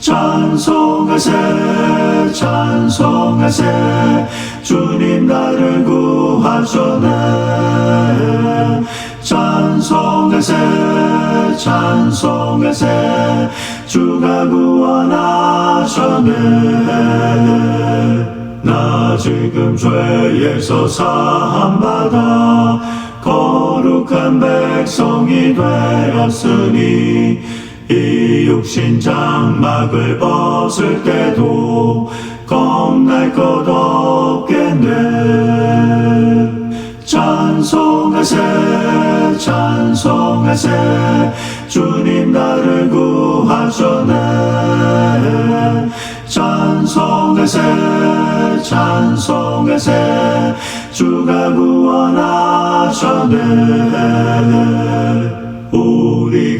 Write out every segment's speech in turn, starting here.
찬송하세 찬송하세. 주님 나를 구하셨네 찬송하세 찬송하세. 주가 구원하셨네 나 지금 죄에서 사함받아 거룩한 백성이 되었으니 이 육신 장막을 벗을 때도 겁날 것 없겠네. 찬송하세 찬송하세 주님 나를 구하셨네. 찬송하세 찬송하세 주가 구원하셨네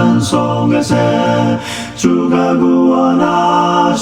찬송하세 주가 구원하셨네